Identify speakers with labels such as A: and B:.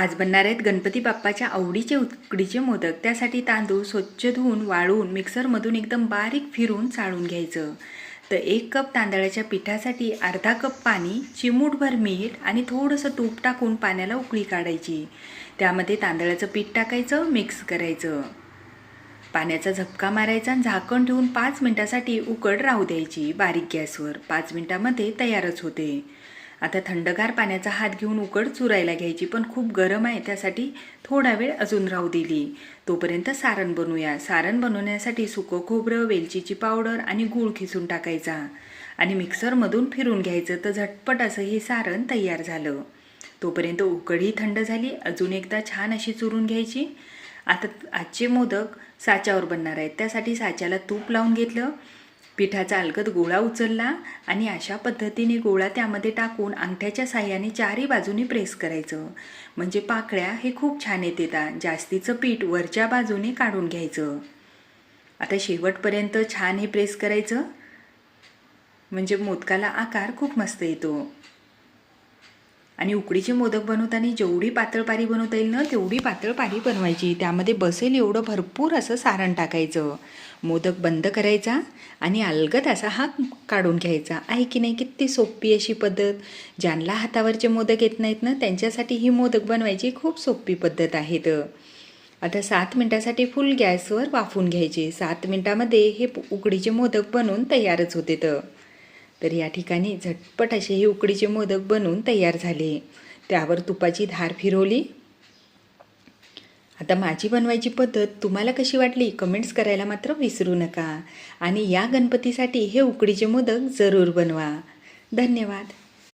A: आज बनणार आहेत गणपती बाप्पाच्या आवडीचे उकडीचे मोदक. त्यासाठी तांदूळ स्वच्छ धुवून वाळून मिक्सरमधून एकदम बारीक फिरून चाळून घ्यायचं. तर एक कप तांदळाच्या पिठासाठी अर्धा कप पाणी चिमूटभर मीठ आणि थोडंसं तूप टाकून पाण्याला उकळी काढायची. त्यामध्ये तांदळाचं पीठ टाकायचं मिक्स करायचं. पाण्याचा झपका मारायचा आणि झाकण ठेवून पाच मिनटासाठी उकड राहू द्यायची बारीक गॅसवर. पाच मिनटामध्ये तयारच होते. आता थंडगार पाण्याचा हात घेऊन उकड चुरायला घ्यायची पण खूप गरम आहे त्यासाठी थोडा वेळ अजून राहू दिली. तोपर्यंत सारण बनवूया. सारण बनवण्यासाठी सुकं खोबरं वेलचीची पावडर आणि गूळ खिसून टाकायचा. आणि मिक्सरमधून फिरून घ्यायचं तर झटपट असं हे सारण तयार झालं. तोपर्यंत उकडही थंड झाली अजून एकदा छान अशी चुरून घ्यायची. आता आजचे मोदक साच्यावर बनणार आहेत. त्यासाठी साच्याला तूप लावून घेतलं. पिठाचा अलगद गोळा उचलला आणि अशा पद्धतीने गोळा त्यामध्ये टाकून अंगठ्याच्या साह्याने चारही बाजूने प्रेस करायचं. म्हणजे पाकळ्या हे खूप छान येतात. जास्तीचं पीठ वरच्या बाजूने काढून घ्यायचं. आता शेवटपर्यंत छान हे प्रेस करायचं. म्हणजे मोदकाला आकार खूप मस्त येतो. आणि उकडीचे मोदक बनवताना जेवढी पातळ पारी बनवता येईल ना तेवढी पातळ पारी बनवायची. त्यामध्ये बसेल एवढं भरपूर असं सारण टाकायचं. मोदक बंद करायचा आणि अलगद असा हा काढून घ्यायचा. आहे की नाही? किती सोपी अशी पद्धत. ज्यांना हातावरचे मोदक येत नाहीत ना त्यांच्यासाठी ही मोदक बनवायची खूप सोपी पद्धत आहे तर आता सात मिनटासाठी फुल गॅसवर वाफून घ्यायचे. सात मिनटामध्ये हे उकडीचे मोदक बनवून तयारच होते तर तर या ठिकाणी झटपट असे हे उकडीचे मोदक बनवून तयार झाले. त्यावर तुपाची धार फिरवली. आता माझी बनवायची पद्धत तुम्हाला कशी वाटली? कमेंट्स करायला मात्र विसरू नका. आणि या गणपतीसाठी हे उकडीचे मोदक जरूर बनवा. धन्यवाद.